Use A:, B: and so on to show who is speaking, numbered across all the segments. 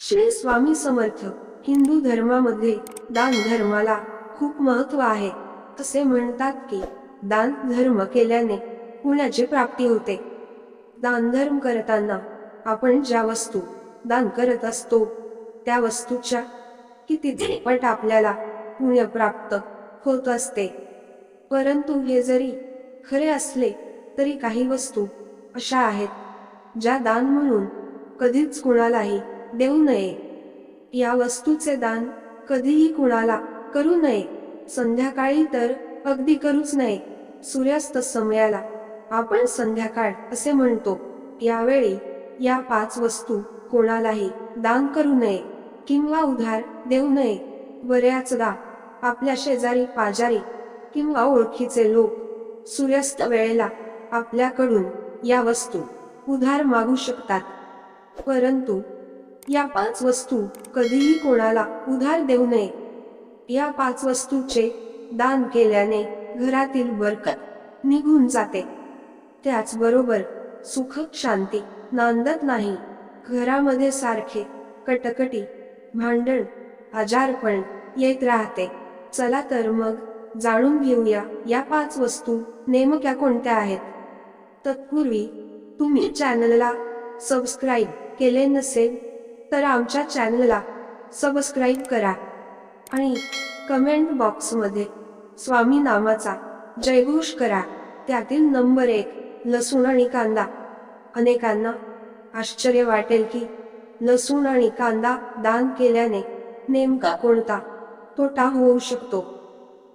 A: श्री स्वामी समर्थ हिंदू धर्मामध्ये दान धर्माला खूप महत्त्व आहे. असे म्हणतात की दान धर्म केल्याने पुण्याची प्राप्ती होते. दान धर्म करताना आपण ज्या वस्तू दान करत असतो त्या वस्तूच्या किती पट आपल्याला पुण्य प्राप्त होत असते. परंतु हे जरी खरे असले तरी काही वस्तू अशा आहेत ज्या दान म्हणून कधीच कुणालाही देऊ नये. या वस्तूचे दान कधीही कुणाला करू नये. संध्याकाळी तर अगदी करूच नये. सूर्यास्त समयाला आपण संध्याकाळ असे म्हणतो. यावेळी या पाच वस्तू कोणालाही दान करू नये किंवा उधार देऊ नये. बऱ्याचदा आपल्या शेजारी पाजारी किंवा ओळखीचे लोक सूर्यास्त वेळेला आपल्याकडून या वस्तू उधार मागू शकतात. परंतु या पाच वस्तू कधीही कोणाला उधार देऊ नये. या पाच वस्तूचे दान केल्याने घरातील बरकत निघून जाते. त्याचबरोबर सुख शांती नांदत नाही. घरामध्ये सारखे कटकटी भांडण आजारपण येत राहते. चला तर मग जाणून घेऊया या पाच वस्तू नेमक्या कोणत्या आहेत? तत्पूर्वी तुम्ही चॅनलला सबस्क्राईब केले नसेल तर आमच्या चॅनलला सबस्क्राईब करा आणि कमेंट बॉक्समध्ये स्वामी नामाचा जयघोष करा. त्यातील नंबर एक लसूण आणि कांदा. अनेकांना आश्चर्य वाटेल की लसूण आणि कांदा दान केल्याने नेमका कोणता तोटा होऊ शकतो.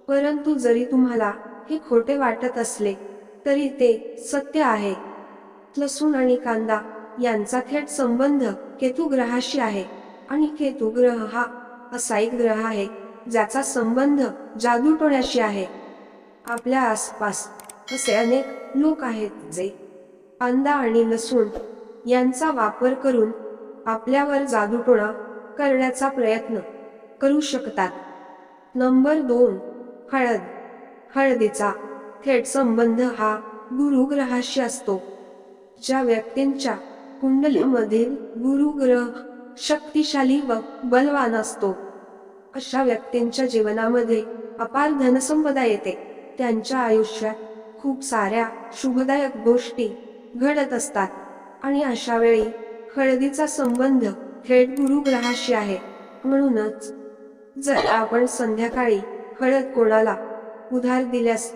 A: परंतु जरी तुम्हाला हे खोटे वाटत असले तरी ते सत्य आहे. लसूण आणि कांदा यांचा थेट संबंध केतू ग्रहाशी आहे. आणि केतू ग्रह हा असा एक ग्रह आहे ज्याचा संबंध जादूटोण्याशी आहे. आपल्या आसपास असे अनेक लोक आहेत जे कांदा आणि लसूण यांचा वापर करून आपल्यावर जादूटोणा करण्याचा प्रयत्न करू शकतात. नंबर दोन हळद. हळदीचा थेट संबंध हा गुरुग्रहाशी असतो ज्या व्यक्तींच्या कुंडलीमधील गुरु ग्रह शक्तिशाली व बलवान असतो. अशा व्यक्तींच्या जीवनामध्ये अपार धनसंपदा येते. त्यांच्या आयुष्यात खूप साऱ्या शुभदायक गोष्टी घडत असतात. आणि अशा वेळी हळदीचा संबंध थेट गुरुग्रहाशी आहे. म्हणूनच जर आपण संध्याकाळी हळद कोणाला उधार दिल्यास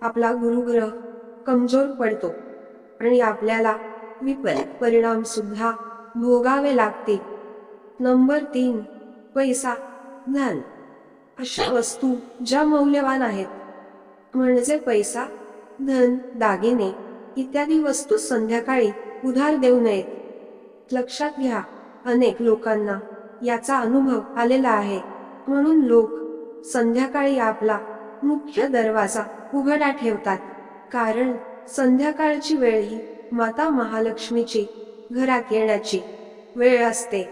A: आपला गुरुग्रह कमजोर पडतो आणि आपल्याला विपरीत परिणाम सुद्धा भोगावे लागतील नंबर तीन पैसा धन. अशा वस्तू ज्या मौल्यवान आहेत. म्हणजे पैसा धन दागिने इत्यादी वस्तू संध्याकाळी उधार देऊ नयेत. लक्षात घ्या अनेक लोकांना याचा अनुभव आलेला आहे. म्हणून लोक संध्याकाळी आपला मुख्य दरवाजा उघडा ठेवतात. कारण संध्याकाळची वेळ ही माता महालक्ष्मीची घरात येण्याची वेळ असते.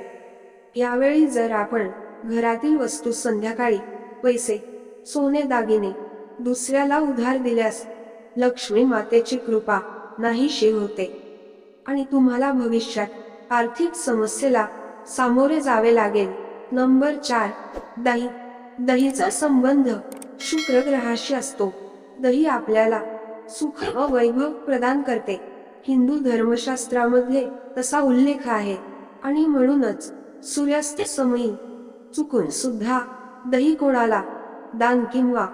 A: यावेळी जर आपण घरातील वस्तू संध्याकाळी पैसे सोने दागिने दुसऱ्याला उधार दिल्यास लक्ष्मी मातेची कृपा नाहीशी होते. आणि तुम्हाला भविष्यात आर्थिक समस्येला सामोरे जावे लागेल. नंबर चार दही. दहीचा संबंध शुक्र ग्रहाशी असतो. दही आपल्याला सुख व वैभव प्रदान करते. हिंदू धर्मशास्त्रामध्ये तसा उल्लेख आहे. आणि म्हणूनच सूर्यास्त समयी चुकून सुद्धा दही कोणाला दान किंवा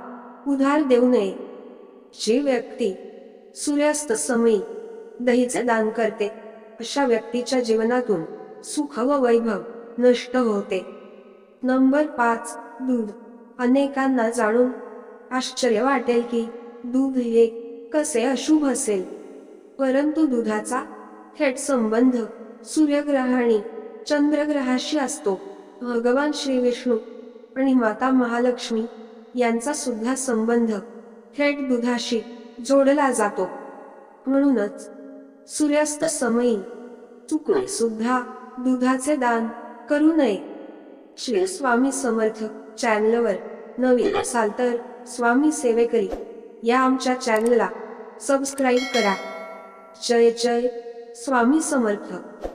A: उधार देऊ नये. जी व्यक्ती सूर्यास्त समयी दहीचे दान करते अशा व्यक्तीच्या जीवनातून सुख व वैभव नष्ट होते. नंबर पाच दूध. अनेकांना जाणून आश्चर्य वाटेल की दूध हे कसे अशुभ असेल? परंतु दुधाचा थेट संबंध सूर्यग्रहाणी चंद्रग्रहाशी असतो. भगवान श्री विष्णू आणि माता महालक्ष्मी यांचा सुद्धा संबंध थेट दुधाशी जोडला जातो. म्हणूनच सूर्यास्त समयी चुकून सुद्धा दुधाचे दान करू नये. श्री स्वामी समर्थ चॅनलवर नवीन असाल तर स्वामी सेवेकरी या आमच्या चॅनलला सबस्क्राईब करा. जय जय. स्वामी समर्थ.